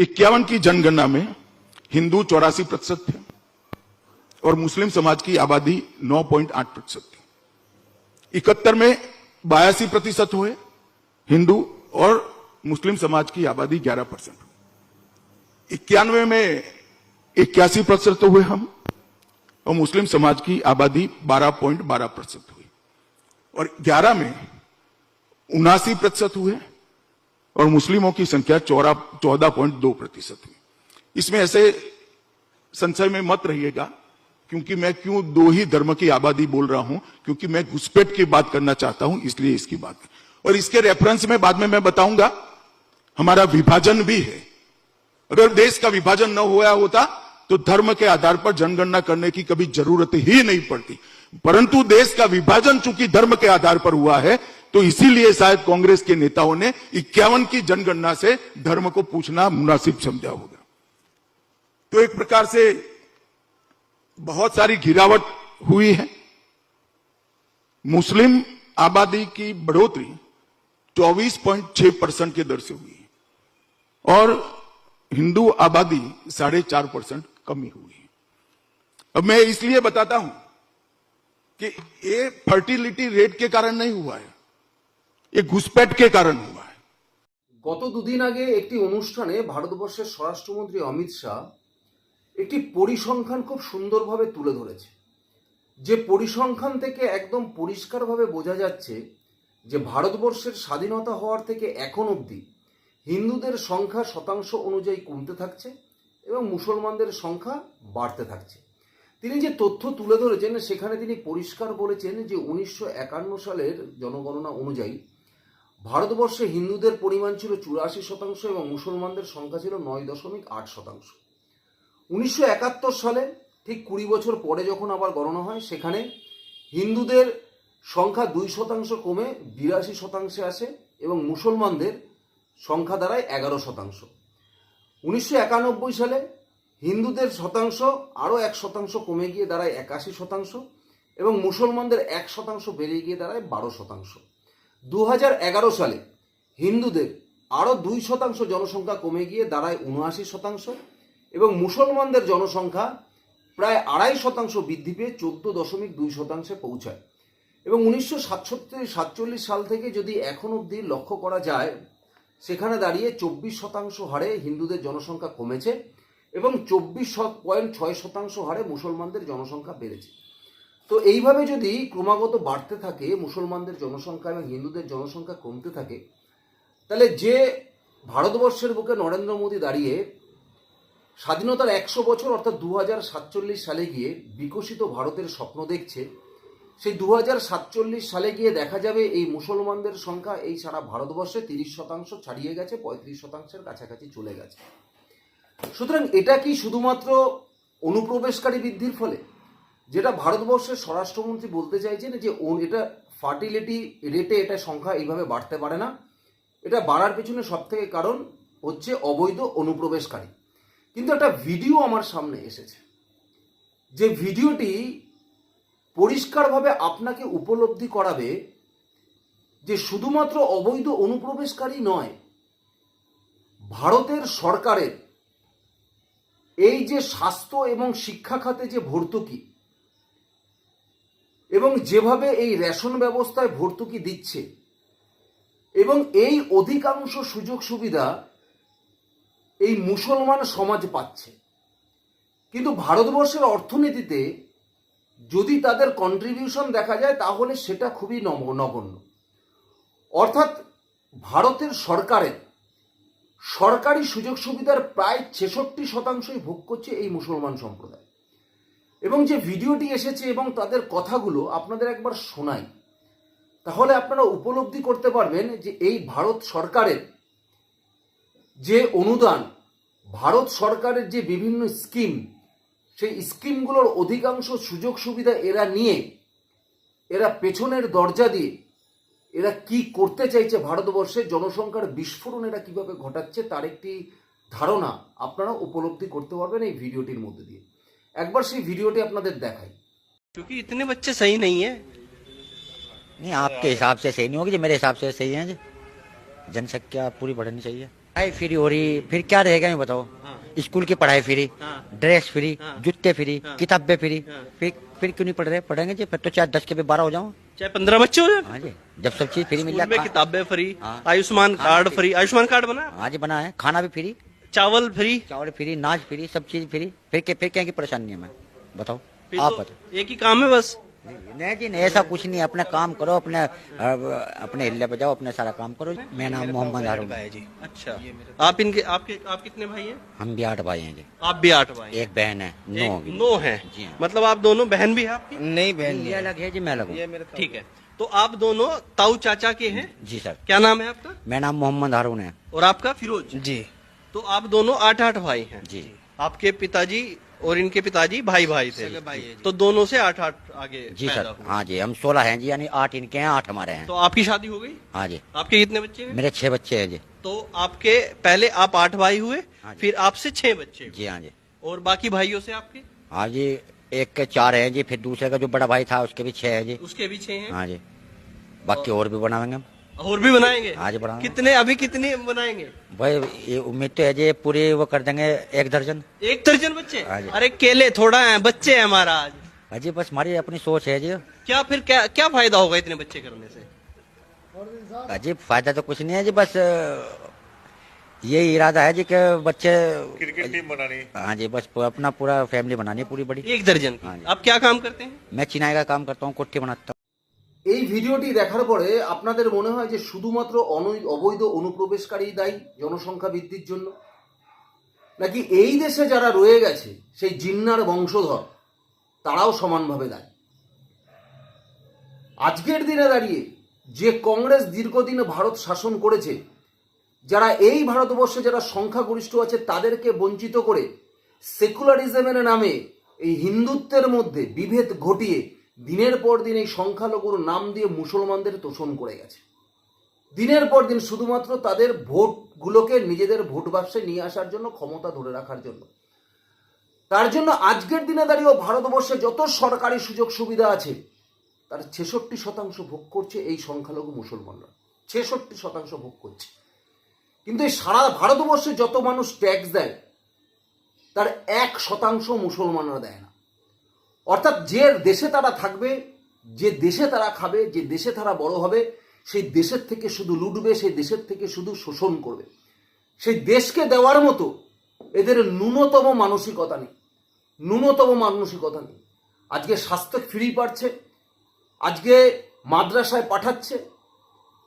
इक्यावन की जनगणना में हिंदू चौरासी प्रतिशत थे और मुस्लिम समाज की आबादी 9.8 प्रतिशत थी। इकहत्तर में बयासी प्रतिशत हुए हिंदू और मुस्लिम समाज की आबादी 11 परसेंट इक्यानवे में इक्यासी प्रतिशत हुए हम और मुस्लिम समाज की आबादी 12.12 प्रतिशत हुई। और 11 में उनासी प्रतिशत हुए और मुस्लिमों की संख्या चौरा चौदह पॉइंट दो प्रतिशत हुई। इसमें ऐसे संशय में मत रहिएगा, क्योंकि मैं क्यों दो ही धर्म की आबादी बोल रहा हूँ? क्योंकि मैं घुसपैठ की बात करना चाहता हूँ, इसलिए इसकी बात और इसके रेफरेंस में बाद में मैं बताऊँगा, हमारा विभाजन भी है। अगर देश का विभाजन न हुआ होता तो धर्म के आधार पर जनगणना करने की कभी ज़रूरत ही नहीं पड़ती। परंतु देश का विभाजन चूँकि धर्म के आधार पर हुआ है तो इसीलिए शायद कांग्रेस के नेताओं ने इक्यावन की जनगणना से धर्म को पूछना मुनासिब समझा होगा। तो एक प्रकार से बहुत सारी गिरावट हुई है। मुस्लिम आबादी की बढ़ोतरी 24.6 परसेंट के दर से हुई है और हिंदू आबादी साढ़े चार परसेंट कमी हुई है। अब मैं इसलिए बताता हूँ कि ये फर्टिलिटी रेट के कारण नहीं हुआ है। ये घुसपैठ के कारण हुआ है গত দুদিন আগে একটি অনুষ্ঠানে ভারতবর্ষের স্বরাষ্ট্রমন্ত্রী অমিত শাহ একটি পরিসংখ্যান খুব সুন্দরভাবে তুলে ধরেছে যে পরিসংখ্যান থেকে একদম পরিষ্কারভাবে বোঝা যাচ্ছে যে ভারতবর্ষের স্বাধীনতা হওয়ার থেকে এখন অবধি হিন্দুদের সংখ্যা শতাংশ অনুযায়ী কমতে থাকছে এবং মুসলমানদের সংখ্যা বাড়তে থাকছে তিনি যে তথ্য তুলে ধরেছেন সেখানে তিনি পরিষ্কার বলেছেন যে উনিশশো একান্ন সালের জনগণনা অনুযায়ী ভারতবর্ষে হিন্দুদের পরিমাণ ছিল চুরাশি শতাংশ এবং মুসলমানদের সংখ্যা ছিল নয় দশমিক আট শতাংশ। উনিশশো একাত্তর সালে, ঠিক কুড়ি বছর পরে যখন আবার গণনা হয়, সেখানে হিন্দুদের সংখ্যা দুই শতাংশ কমে বিরাশি শতাংশে আসে এবং মুসলমানদের সংখ্যা দাঁড়ায় এগারো শতাংশ। উনিশশো একানব্বই সালে হিন্দুদের শতাংশ আরও এক শতাংশ কমে গিয়ে দাঁড়ায় একাশি শতাংশ এবং মুসলমানদের এক শতাংশ বেড়ে গিয়ে দাঁড়ায় বারো শতাংশ। দু সালে হিন্দুদের আরও দুই শতাংশ জনসংখ্যা কমে গিয়ে দাঁড়ায় উনআশি শতাংশ এবং মুসলমানদের জনসংখ্যা প্রায় আড়াই শতাংশ বৃদ্ধি পেয়ে চোদ্দ দশমিক দুই শতাংশে পৌঁছায়। এবং উনিশশো সাতষট্টি সাতচল্লিশ সাল থেকে যদি এখন অবধি লক্ষ্য করা যায়, সেখানে দাঁড়িয়ে চব্বিশ শতাংশ হারে হিন্দুদের জনসংখ্যা কমেছে এবং চব্বিশ পয়েন্ট ছয় শতাংশ হারে মুসলমানদের জনসংখ্যা বেড়েছে। তো এইভাবে যদি ক্রমাগত বাড়তে থাকে, মুসলমানদের জনসংখ্যা এবং হিন্দুদের জনসংখ্যা কমতে থাকে, তাহলে যে ভারতবর্ষের বুকে নরেন্দ্র মোদী দাঁড়িয়ে স্বাধীনতার একশো বছর, অর্থাৎ দু সালে গিয়ে বিকশিত ভারতের স্বপ্ন দেখছে, সেই দু সালে গিয়ে দেখা যাবে এই মুসলমানদের সংখ্যা এই সারা ভারতবর্ষে তিরিশ শতাংশ ছাড়িয়ে গেছে, পঁয়ত্রিশ শতাংশের কাছাকাছি চলে গেছে। সুতরাং এটা কি শুধুমাত্র অনুপ্রবেশকারী বৃদ্ধির ফলে? যেটা ভারতবর্ষের স্বরাষ্ট্রমন্ত্রী বলতে চাইছেন যে এটা ফার্টিলিটি রেটে এটা সংখ্যা এইভাবে বাড়তে পারে না। এটা বাড়ার পেছনে সব থেকে কারণ হচ্ছে অবৈধ অনুপ্রবেশকারী। কিন্তু একটা ভিডিও আমার সামনে এসেছে। যে ভিডিওটি পরিষ্কারভাবে আপনাকে উপলব্ধি করাবে যে শুধুমাত্র অবৈধ অনুপ্রবেশকারী নয়, ভারতের সরকারের এই যে স্বাস্থ্য এবং শিক্ষা খাতে যে ভর্তুকি এবং যেভাবে এই রেশন ব্যবস্থায় ভর্তুকি দিচ্ছে, এবং এই অধিকাংশ সুযোগ সুবিধা এই মুসলমান সমাজ পাচ্ছে। কিন্তু ভারতবর্ষের অর্থনীতিতে যদি তাদের কন্ট্রিবিউশন দেখা যায়, তাহলে সেটা খুবই নগণ্য। অর্থাৎ ভারতের সরকারের, সরকারি সুযোগ সুবিধার প্রায় ছেষট্টি শতাংশই ভোগ করছে এই মুসলমান সম্প্রদায়। এবং যে ভিডিওটি এসেছে এবং তাদের কথাগুলো আপনাদের একবার শোনাই, তাহলে আপনারা উপলব্ধি করতে পারবেন যে এই ভারত সরকারের যে অনুদান, ভারত সরকারের যে বিভিন্ন স্কিম, সেই স্কিমগুলোর অধিকাংশ সুযোগ সুবিধা এরা নিয়ে, এরা পেছনের দরজা দিয়ে এরা কি করতে চাইছে ভারতবর্ষে, জনসংখ্যার বিস্ফোরণ এরা কীভাবে ঘটাচ্ছে তার একটি ধারণা আপনারা উপলব্ধি করতে পারবেন এই ভিডিওটির মধ্যে দিয়ে। একবার সেই ভিডিওটি আপনাদের দেখাই क्योंकि इतने बच्चे सही नहीं है नहीं आपके हिसाब से सही नहीं होगी जो मेरे हिसाब से सही है जी जनसंख्या पूरी बढ़नी चाहिए पढ़ाई फ्री हो रही फिर क्या रहेगा मैं बताओ स्कूल की पढ़ाई फ्री हाँ। ड्रेस फ्री हाँ। जूते फ्री हाँ। किताबें फ्री हाँ। फिर फिर क्यों नहीं पढ़ रहे पढ़ेंगे जी फिर तो चाहे दस के भी बारह हो जाओ चाहे पंद्रह बच्चे हो जाए हाँ जी जब सब चीज फ्री मिल स्कूल में जाए किताबें फ्री हाँ। आयुष्मान खाना card free. Free Ayushman card बना हाँ जी बना है खाना भी फ्री चावल फ्री? चावल फ्री नाच फ्री सब चीज़ फ्री। फिर के फिर क्या की परेशानी है मैं? बताओ। आप तो बताओ। एक ही काम है बस। नहीं जी नहीं ऐसा कुछ नहीं है। अपना काम करो अपने अपने हिल्ले पे जाओ अपने सारा काम करो। मेरा नाम मोहम्मद हारून। है। जी। अच्छा। आप इनके आपके आप कितने भाई हैं? हम भी आठ भाई हैं जी। आप भी आठ भाई एक बहन है नौ होगी नौ है। जी हाँ। मतलब आप दोनों बहन भी है आपकी? नहीं बहन ये अलग है जी मैं अलग हूँ। ठीक है। तो आप दोनों ताऊ चाचा के हैं? जी सर। क्या नाम है आपका? मेरा नाम मोहम्मद हारून है। और आपका? फिरोज। जी। तो आप दोनों आठ आठ भाई हैं। जी। आपके पिताजी और इनके पिताजी भाई भाई थे तो दोनों से आठ आठ आगे जी सर हाँ जी हम सोलह हैं जी यानी आठ इनके हैं आठ हमारे हैं। तो आपकी शादी हो गई? हाँ जी। आपके कितने बच्चे हैं? मेरे छह बच्चे हैं जी। तो आपके पहले आप आठ भाई हुए हाँ फिर आपसे छह बच्चे जी हाँ जी। और बाकी भाइयों से आपके? हाँ जी एक के चार हैं जी फिर दूसरे का जो बड़ा भाई था उसके भी छह है जी। उसके भी छह हैं? हाँ जी। बाकी और भी बनाएँगे हम। और भी बनाएँगे? हाँ जी, बनाएँगे। कितने अभी कितने बनाएँगे? भाई ये उम्मीद तो है जी पूरी वो कर देंगे एक दर्जन। एक दर्जन बच्चे? अरे केले थोड़ा है बच्चे है हमारा हाँ जी बस हमारी अपनी सोच है जी। क्या फिर क्या क्या फ़ायदा होगा इतने बच्चे करने से? हाँ जी फ़ायदा तो कुछ नहीं है जी बस अ, ये इरादा है जी कि बच्चे क्रिकेट टीम बनानी। हाँ जी बस अपना पूरा फैमिली बनानी है पूरी बड़ी। एक दर्जन हाँ। आप क्या काम करते हैं? मैं चिनाई का काम करता हूँ कोठी बनाता हूँ। এই ভিডিওটি দেখার পরে আপনাদের মনে হয় যে শুধুমাত্র অবৈধ অনুপ্রবেশকারী দায়ী জনসংখ্যা বৃদ্ধির জন্য? নাকি এই দেশে যারা রয়ে গেছে, সেই জিন্নার বংশধর, তারাও সমানভাবে দায়ী? আজকের দিনে দাঁড়িয়ে যে কংগ্রেস দীর্ঘদিন ভারত শাসন করেছে, যারা এই ভারতবর্ষে যারা সংখ্যাগরিষ্ঠ আছে, তাদেরকে বঞ্চিত করে সেকুলারিজমের নামে এই হিন্দুত্বের মধ্যে বিভেদ ঘটিয়ে দিনের পর দিন এই সংখ্যালঘুর নাম দিয়ে মুসলমানদের তোষণ করে গেছে। দিনের পর দিন শুধুমাত্র তাদের ভোটগুলোকে নিজেদের ভোট ব্যবসায় নিয়ে আসার জন্য, ক্ষমতা ধরে রাখার জন্য। তার জন্য আজকের দিনে দাঁড়িয়েও ভারতবর্ষে যত সরকারি সুযোগ সুবিধা আছে, তার ছেষট্টি শতাংশ ভোগ করছে এই সংখ্যালঘু মুসলমানরা। ছেষট্টি শতাংশ ভোগ করছে। কিন্তু এই সারা ভারতবর্ষে যত মানুষ ট্যাক্স দেয়, তার এক শতাংশ মুসলমানরা দেয় না। অর্থাৎ যে দেশে তারা থাকবে, যে দেশে তারা খাবে, যে দেশে তারা বড় হবে, সেই দেশের থেকে শুধু লুটবে, সেই দেশের থেকে শুধু শোষণ করবে। সেই দেশকে দেওয়ার মতো এদের ন্যূনতম মানসিকতা নেই। ন্যূনতম মানসিকতা নেই। আজকে স্বাস্থ্য ফ্রি পাচ্ছে, আজকে মাদ্রাসায় পাঠাচ্ছে,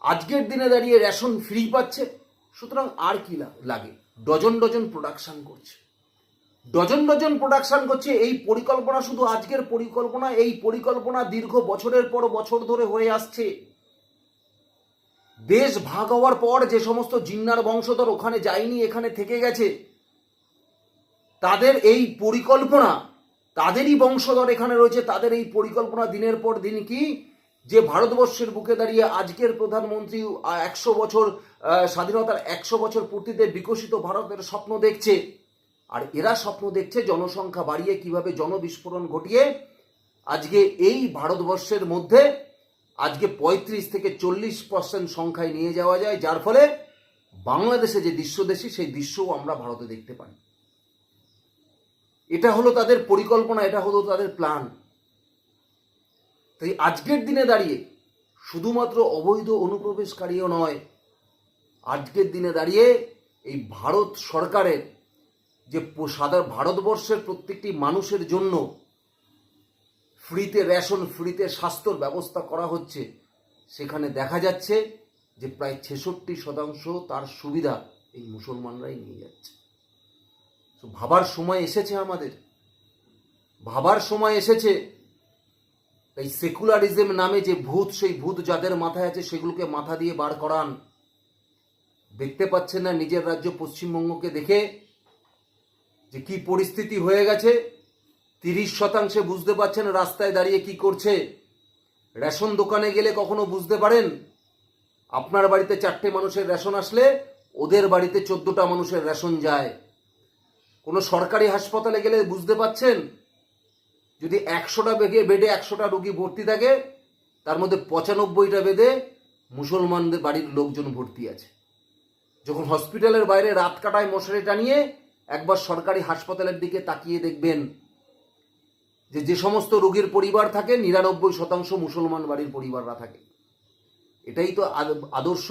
আজকের দিনে দাঁড়িয়ে রেশন ফ্রি পাচ্ছে, সুতরাং আর কি লাগে? ডজন ডজন প্রোডাকশন করছে। ডজন ডজন প্রোডাকশন করছে, এই পরিকল্পনা শুধু আজকের পরিকল্পনা, এই পরিকল্পনা দীর্ঘ বছরের পর বছর ধরে হয়ে আসছে। দেশ ভাগ হওয়ার পর যে সমস্ত জিন্নার বংশধর ওখানে যায়নি, এখানে থেকে গেছে, তাদের এই পরিকল্পনা, তাদেরই বংশধর এখানে রয়েছে, তাদের এই পরিকল্পনা দিনের পর দিন কি? যে ভারতবর্ষের বুকে দাঁড়িয়ে আজকের প্রধানমন্ত্রী একশো বছর স্বাধীনতার একশো বছর পূর্তিতে বিকশিত ভারতের স্বপ্ন দেখছে। আর এরা স্বপ্ন দেখছে জনসংখ্যা বাড়িয়ে কীভাবে জনবিস্ফোরণ ঘটিয়ে আজকে এই ভারতবর্ষের মধ্যে আজকে পঁয়ত্রিশ থেকে চল্লিশ পার্সেন্ট সংখ্যায় নিয়ে যাওয়া যায়, যার ফলে বাংলাদেশে যে দৃশ্য দেশি সেই দৃশ্যও আমরা ভারতে দেখতে পাই। এটা হলো তাদের পরিকল্পনা, এটা হলো তাদের প্ল্যান তাই আজকের দিনে দাঁড়িয়ে শুধুমাত্র অবৈধ অনুপ্রবেশকারীও নয়, আজকের দিনে দাঁড়িয়ে এই ভারত সরকারের যে সাধারণ ভারতবর্ষের প্রত্যেকটি মানুষের জন্য ফ্রিতে রেশন, ফ্রিতে স্বাস্থ্যর ব্যবস্থা করা হচ্ছে, সেখানে দেখা যাচ্ছে যে প্রায় ছেষট্টি শতাংশ তার সুবিধা এই মুসলমানরাই নিয়ে যাচ্ছে। তো ভাবার সময় এসেছে আমাদের। ভাবার সময় এসেছে। এই সেকুলারিজম নামে যে ভূত, সেই ভূত যাদের মাথায় আছে সেগুলোকে মাথা দিয়ে বার করান। দেখতে পাচ্ছেন না, নিজের রাজ্য পশ্চিমবঙ্গকে দেখে যে কি পরিস্থিতি হয়ে গেছে, তিরিশ শতাংশে বুঝতে পারছেন রাস্তায় দাঁড়িয়ে কি করছে। রেশন দোকানে গেলে কখনো বুঝতে পারেন? আপনার বাড়িতে চারটে মানুষের রেশন আসলে ওদের বাড়িতে চোদ্দটা মানুষের রেশন যায়। কোনো সরকারি হাসপাতালে গেলে বুঝতে পাচ্ছেন যদি একশোটা বেগে বেডে একশোটা রোগী ভর্তি থাকে, তার মধ্যে পঁচানব্বইটা বেদে মুসলমানদের বাড়ির লোকজন ভর্তি আছে। যখন হসপিটালের বাইরে রাত কাটায় মশারি টানিয়ে একবার সরকারি হাসপাতালের দিকে তাকিয়ে দেখবেন যে যে সমস্ত রোগীর পরিবার থাকে, নিরানব্বই শতাংশ মুসলমান বাড়ির পরিবাররা থাকে। এটাই তো আদর্শ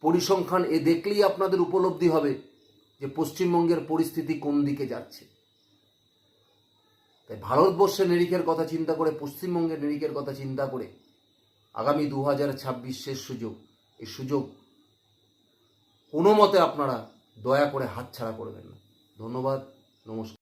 পরিসংখ্যান। এ দেখলেই আপনাদের উপলব্ধি হবে যে পশ্চিমবঙ্গের পরিস্থিতি কোন দিকে যাচ্ছে। তাই ভারতবর্ষের নিরিখের কথা চিন্তা করে, পশ্চিমবঙ্গের নিরিখের কথা চিন্তা করে আগামী দু হাজার ছাব্বিশ শেষ সুযোগ, এই সুযোগ কোনো মতে আপনারা দয়া করে হাতছাড়া করবেন না। ধন্যবাদ নমস্কার।